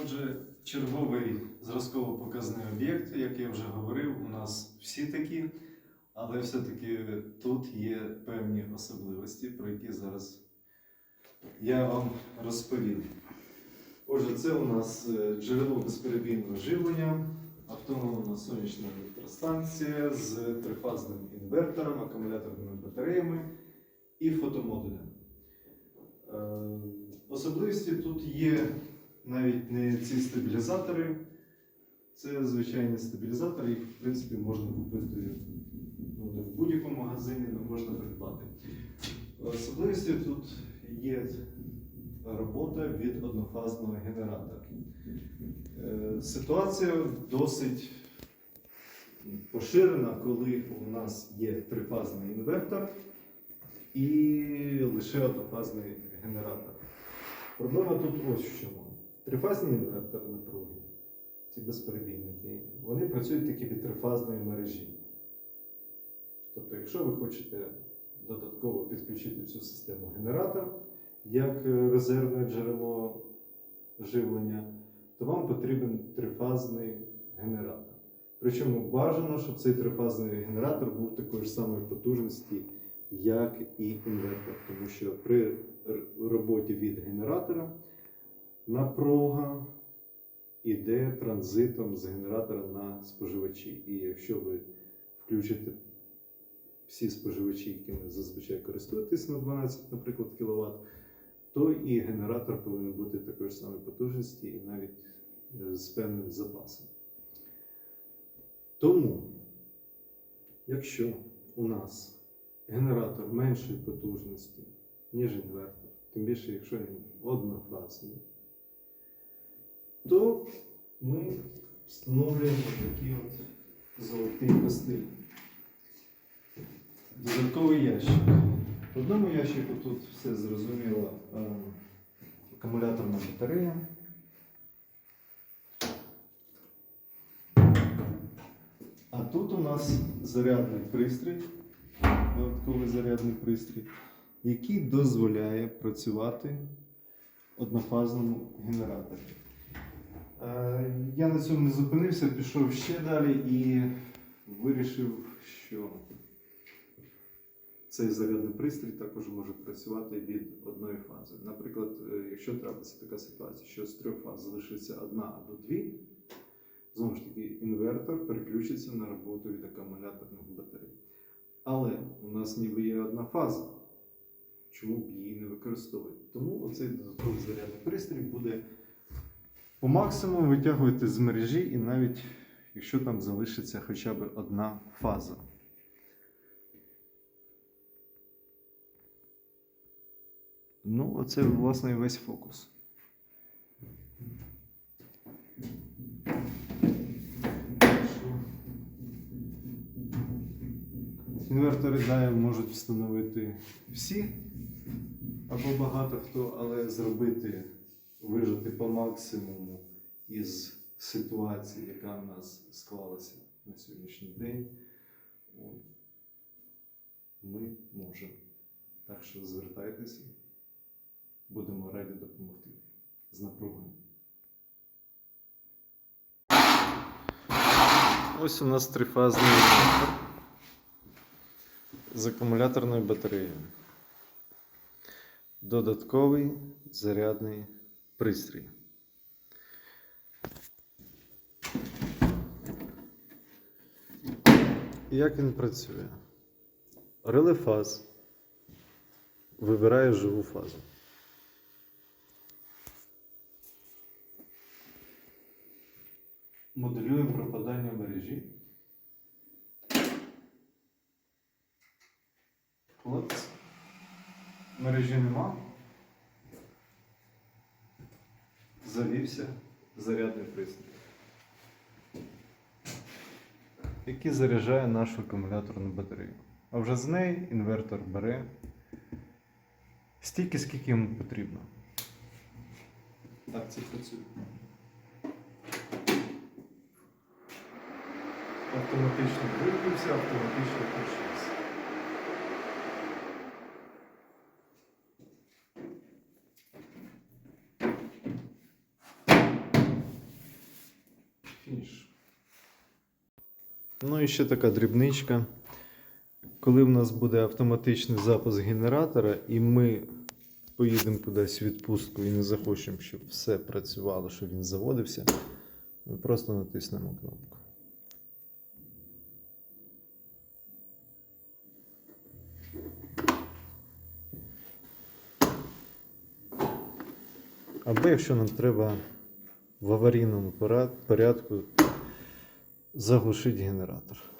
Отже, черговий зразково-показний об'єкт, як я вже говорив, у нас всі такі, але все-таки тут є певні особливості, про які зараз я вам розповім. Отже, це у нас е, джерело безперебійного живлення, автономна сонячна електростанція з трифазним інвертором, акумуляторними батареями і фотомодулем. Е, Особливості тут є навіть не ці стабілізатори. Це звичайні стабілізатори, їх в принципі можна купити ну, в будь-якому магазині, але можна придбати. Особливістю тут є робота від однофазного генератора. Е, Ситуація досить поширена, коли у нас є трифазний інвертор і лише однофазний генератор. Проблема тут ось в чому. Трифазні інвертори напруги, ці безперебійники, вони працюють тільки від трифазної мережі. Тобто, якщо ви хочете додатково підключити цю систему генератор як е, резервне джерело живлення, то вам потрібен трифазний генератор. Причому бажано, щоб цей трифазний генератор був такої ж самої потужності, як і інвертор, тому що при роботі від генератора напруга йде транзитом з генератора на споживачі. І якщо ви включите всі споживачі, якими зазвичай користуєтесь на 12, наприклад, кВт, то і генератор повинен бути такої ж самої потужності і навіть е, з певним запасом. Тому, якщо у нас генератор меншої потужності, ніж інвертор, тим більше, якщо він однофазний, то ми встановлюємо такий от золотий костиль. Додатковий ящик. В одному ящику тут все зрозуміло. Акумуляторна батарея. А тут у нас зарядний пристрій, додатковий зарядний пристрій, який дозволяє працювати однофазному генераторі. Я на цьому не зупинився, пішов ще далі і вирішив, що цей зарядний пристрій також може працювати від одної фази. Наприклад, е, якщо трапиться така ситуація, що з трьох фаз залишиться одна або дві, знову ж таки, інвертор переключиться на роботу від акумуляторних батарей. Але у нас ніби є одна фаза. Чому б її не використовувати? Тому оцей додатковий зарядний пристрій буде по максимуму витягувати з мережі, і навіть якщо там залишиться хоча б одна фаза. Ну, оце власне і весь фокус. Інвертори дає можуть встановити всі або багато хто, але зробити, вижити по максимуму із ситуації, яка в нас склалася на сьогоднішній день, ми можемо. Так що звертайтеся, будемо раді допомогти з напругою. Ось у нас трифазний інвертор з акумуляторною батареєю. Додатковий зарядний пристрій. Як він працює? Реле фаз вибирає живу фазу. Моделюємо пропадання мережі. От. Мережі нема. Завівся зарядний пристрій. Який заряджає нашу акумуляторну батарею. А вже з неї інвертор бере стільки, скільки йому потрібно. Так це працює. Автоматично виключився, автоматично включився. Ну і ще така дрібничка. Коли в нас буде автоматичний запуск генератора, і ми поїдемо кудись в відпустку і не захочемо, щоб все працювало, щоб він заводився, ми просто натиснемо кнопку. Або якщо нам треба в аварійному порядку заглушити генератор.